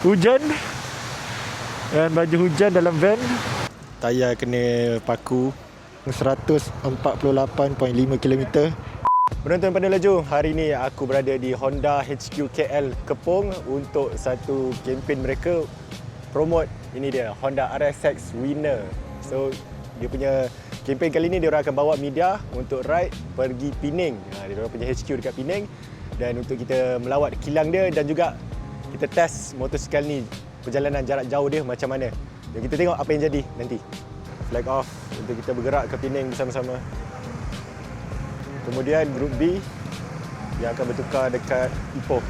Hujan. Dan baju hujan dalam van. Tayar kena paku. 148.5 km Penonton pada laju, hari ini aku berada di Honda HQ KL Kepong untuk satu kempen mereka promote. Ini dia Honda RSX Winner. So dia punya kempen kali ini dia orang akan bawa media untuk ride pergi Penang. Ha, dia orang punya HQ dekat Penang. Dan untuk kita melawat kilang dia dan juga kita test motosikal ni perjalanan jarak jauh dia macam mana. Dan kita tengok apa yang jadi nanti. Flag off untuk kita bergerak ke Penang bersama-sama. Kemudian grup B yang akan bertukar dekat Ipoh.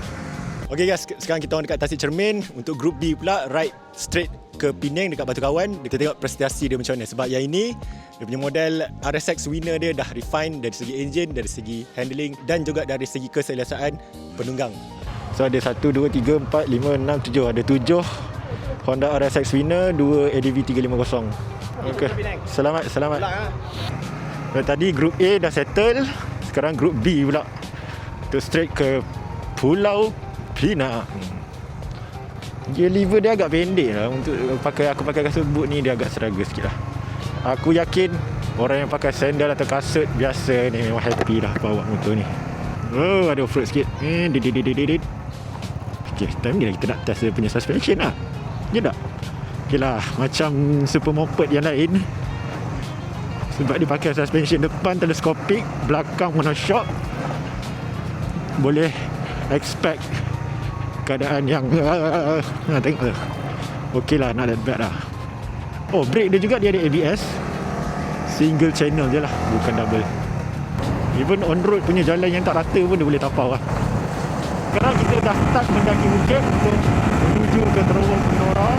Okey guys, sekarang kita orang dekat Tasik Cermin untuk grup B pula ride straight ke Penang dekat Batu Kawan. Kita tengok prestasi dia macam mana sebab yang ini dia punya model RSX Winner dia dah refine dari segi engine, dari segi handling dan juga dari segi keselesaan penunggang. So ada 1 2 3 4 5 6 7 ada 7 Honda RSX Winner, 2 ADV 350. Okey. Selamat, selamat. Dan tadi grup A dah settle Sekarang grup B pula. Untuk straight ke Pulau Pinang. Dia liver dia agak pendek lah. Untuk pakai aku pakai kasut boot ni Dia agak struggle sikit lah. Aku yakin Orang yang pakai sandal atau kasut biasa ni Memang happy lah bawa motor ni. Oh ada off-road sikit. Eh, dit, Okay time ni kita nak test dia punya suspension lah. Ya tak? Okay lah Macam super moped yang lain. Sebab dia pakai suspension depan teleskopik belakang monoshock. Boleh expect keadaan yang uh, uh, tengok. Lah ok lah not that bad lah. Oh brake dia juga dia ada ABS single channel je lah bukan double. Even on road punya jalan yang tak rata pun dia boleh tapau lah sekarang kita dah start mendaki bukit untuk menuju ke terowong Penora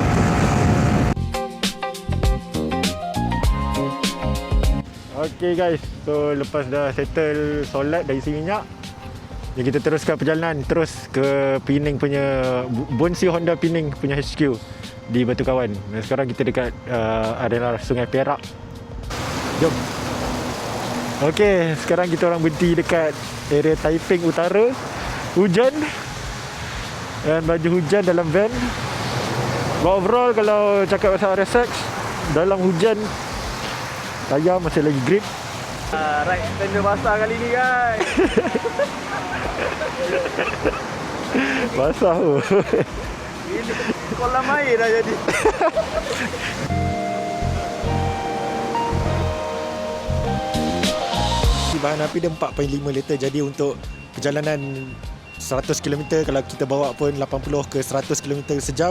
Okay guys, so lepas dah settle solat dan isi minyak jadi kita teruskan perjalanan terus ke Penang punya Bonsi Honda Penang punya HQ di Batu Kawan. Dan sekarang kita dekat uh, adalah Sungai Perak. Jom. Okey, sekarang kita orang berhenti dekat area Taiping Utara. Hujan. Dan baju hujan dalam van. But overall kalau cakap pasal RSX dalam hujan Tayar masih lagi grip. Uh, ride tender basah kali ni guys. Basah tu. Ini kolam air dah jadi. Bahan api dia 4.5 liter Jadi untuk perjalanan 100 km Kalau kita bawa pun 80 ke 100 km sejam